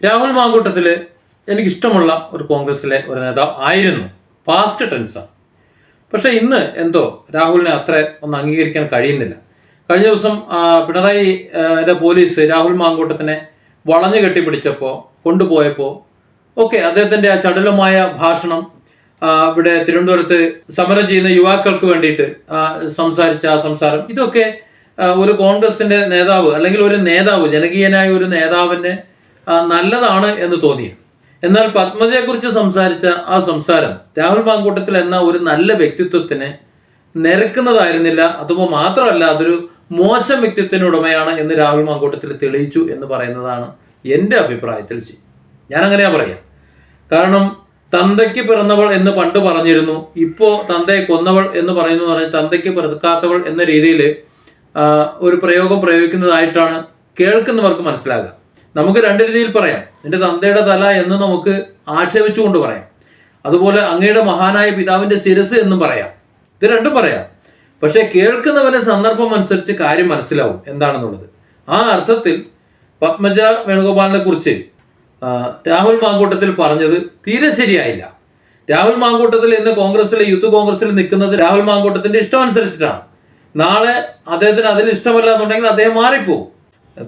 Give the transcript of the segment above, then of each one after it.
രാഹുൽ മാങ്കൂട്ടത്തിൽ എനിക്കിഷ്ടമുള്ള ഒരു കോൺഗ്രസിലെ ഒരു നേതാവ് ആയിരുന്നു. പാസ്റ്റ് ടെൻസാണ് പക്ഷേ ഇന്ന് എന്തോ രാഹുലിനെ അത്ര ഒന്ന് അംഗീകരിക്കാൻ കഴിയുന്നില്ല. കഴിഞ്ഞ ദിവസം പിണറായിയുടെ പിണറായി പോലീസ് രാഹുൽ മാങ്കൂട്ടത്തിനെ വളഞ്ഞു കെട്ടിപ്പിടിച്ചപ്പോൾ കൊണ്ടുപോയപ്പോൾ ഓക്കെ അദ്ദേഹത്തിന്റെ ആ ചടുലമായ ഭാഷണം ഇവിടെ തിരുവനന്തപുരത്ത് സമരം ചെയ്യുന്ന യുവാക്കൾക്ക് വേണ്ടിയിട്ട് സംസാരിച്ച ആ സംസാരം ഇതൊക്കെ ഒരു കോൺഗ്രസിന്റെ നേതാവ് അല്ലെങ്കിൽ ഒരു നേതാവ് ജനകീയനായ ഒരു നേതാവിന് ആ, നല്ലതാണ് എന്ന് തോന്നി. എന്നാൽ പത്മജയെക്കുറിച്ച് സംസാരിച്ച ആ സംസാരം രാഹുൽ മാങ്കൂട്ടത്തിൽ എന്ന ഒരു നല്ല വ്യക്തിത്വത്തിന് നിരക്കുന്നതായിരുന്നില്ല. അതുപോലെ മാത്രമല്ല അതൊരു മോശം വ്യക്തിത്വത്തിന് ഉടമയാണ് എന്ന് രാഹുൽ മാങ്കൂട്ടത്തിൽ തെളിയിച്ചു എന്ന് പറയുന്നതാണ് എന്റെ അഭിപ്രായത്തിൽ ശരി ഞാൻ അങ്ങനെയാ പറയാം. കാരണം തന്തയ്ക്ക് പിറന്നവൾ എന്ന് പണ്ട് പറഞ്ഞിരുന്നു. ഇപ്പോൾ തന്തയെ കൊന്നവൾ എന്ന് പറയുന്നു പറഞ്ഞാൽ തന്തയ്ക്ക് പിറക്കാത്തവൾ എന്ന രീതിയിൽ ഒരു പ്രയോഗം പ്രയോഗിക്കുന്നതായിട്ടാണ് കേൾക്കുന്നവർക്ക് മനസ്സിലാകുക. നമുക്ക് രണ്ട് രീതിയിൽ പറയാം. എന്റെ തന്തയുടെ തല എന്ന് നമുക്ക് ആക്ഷേപിച്ചുകൊണ്ട് പറയാം. അതുപോലെ അങ്ങയുടെ മഹാനായ പിതാവിന്റെ ശിരസ് എന്നും പറയാം. ഇത് രണ്ടും പറയാം. പക്ഷേ കേൾക്കുന്നവരെ സന്ദർഭം അനുസരിച്ച് കാര്യം മനസ്സിലാവും എന്താണെന്നുള്ളത്. ആ അർത്ഥത്തിൽ പത്മജ വേണുഗോപാലിനെ കുറിച്ച് രാഹുൽ മാങ്കൂട്ടത്തിൽ പറഞ്ഞത് തീരെ ശരിയായില്ല. രാഹുൽ മാങ്കൂട്ടത്തിൽ ഇന്ന് കോൺഗ്രസിലെ യൂത്ത് കോൺഗ്രസിൽ നിൽക്കുന്നത് രാഹുൽ മാങ്കൂട്ടത്തിന്റെ ഇഷ്ടം അനുസരിച്ചിട്ടാണ്. നാളെ അദ്ദേഹത്തിന് അതിൽ ഇഷ്ടമല്ല എന്നുണ്ടെങ്കിൽ അദ്ദേഹം മാറിപ്പോവും.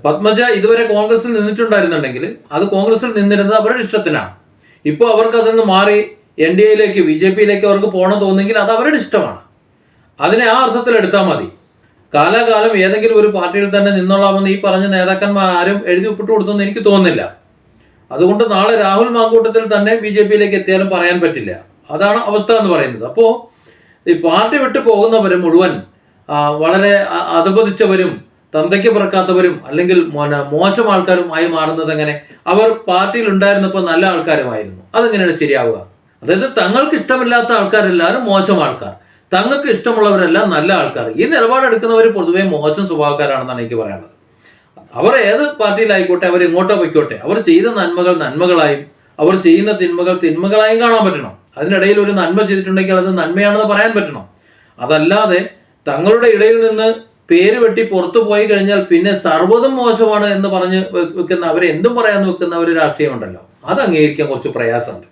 പത്മജ ഇതുവരെ കോൺഗ്രസിൽ നിന്നിട്ടുണ്ടായിരുന്നുണ്ടെങ്കിൽ അത് കോൺഗ്രസിൽ നിന്നിരുന്നത് അവരുടെ ഇഷ്ടത്തിനാണ്. ഇപ്പോൾ അവർക്ക് അതിൽ നിന്ന് മാറി എൻ ഡി എയിലേക്ക് ബി ജെ പിയിലേക്ക് അവർക്ക് പോകണം തോന്നുമെങ്കിൽ അത് അവരുടെ ഇഷ്ടമാണ്. അതിനെ ആ അർത്ഥത്തിൽ എടുത്താൽ മതി. കാലാകാലം ഏതെങ്കിലും ഒരു പാർട്ടിയിൽ തന്നെ നിന്നോളാമെന്ന് ഈ പറഞ്ഞ നേതാക്കന്മാർ ആരും എഴുതി ഒപ്പിട്ട് കൊടുത്തെന്ന് എനിക്ക് തോന്നുന്നില്ല. അതുകൊണ്ട് നാളെ രാഹുൽ മാങ്കൂട്ടത്തിൽ തന്നെ ബി ജെ പിയിലേക്ക് എത്തിയാലും പറയാൻ പറ്റില്ല. അതാണ് അവസ്ഥ എന്ന് പറയുന്നത്. അപ്പോൾ ഈ പാർട്ടി വിട്ടു പോകുന്നവർ മുഴുവൻ വളരെ അധപതിച്ചവരും തന്തയ്ക്ക് പിറക്കാത്തവരും അല്ലെങ്കിൽ മോശം ആൾക്കാരും ആയി മാറുന്നത് എങ്ങനെ? അവർ പാർട്ടിയിൽ ഉണ്ടായിരുന്നപ്പോൾ നല്ല ആൾക്കാരുമായിരുന്നു. അതെങ്ങനെയാണ് ശരിയാവുക? അതായത് തങ്ങൾക്ക് ഇഷ്ടമില്ലാത്ത ആൾക്കാരെല്ലാവരും മോശം ആൾക്കാർ. തങ്ങൾക്ക് ഇഷ്ടമുള്ളവരെല്ലാം നല്ല ആൾക്കാർ. ഈ നിലപാടെടുക്കുന്നവർ പൊതുവേ മോശം സ്വഭാവക്കാരാണെന്നാണ് എനിക്ക് പറയാനുള്ളത്. അവർ ഏത് പാർട്ടിയിലായിക്കോട്ടെ അവർ എങ്ങോട്ടോ പൊയ്ക്കോട്ടെ അവർ ചെയ്ത നന്മകൾ നന്മകളായും അവർ ചെയ്യുന്ന തിന്മകൾ തിന്മകളായും കാണാൻ പറ്റണം. അതിനിടയിൽ ഒരു നന്മ ചെയ്തിട്ടുണ്ടെങ്കിൽ അത് നന്മയാണെന്ന് പറയാൻ പറ്റണം. അതല്ലാതെ തങ്ങളുടെ ഇടയിൽ നിന്ന് പേര് വെട്ടി പുറത്തു പോയി കഴിഞ്ഞാൽ പിന്നെ സർവതും മോശമാണ് എന്ന് പറഞ്ഞ് വെക്കുന്ന അവരെ എന്തും പറയാന്ന് വെക്കുന്ന ഒരു രാഷ്ട്രീയമുണ്ടല്ലോ. അത് അംഗീകരിക്കാൻ കുറച്ച് പ്രയാസമുണ്ട്.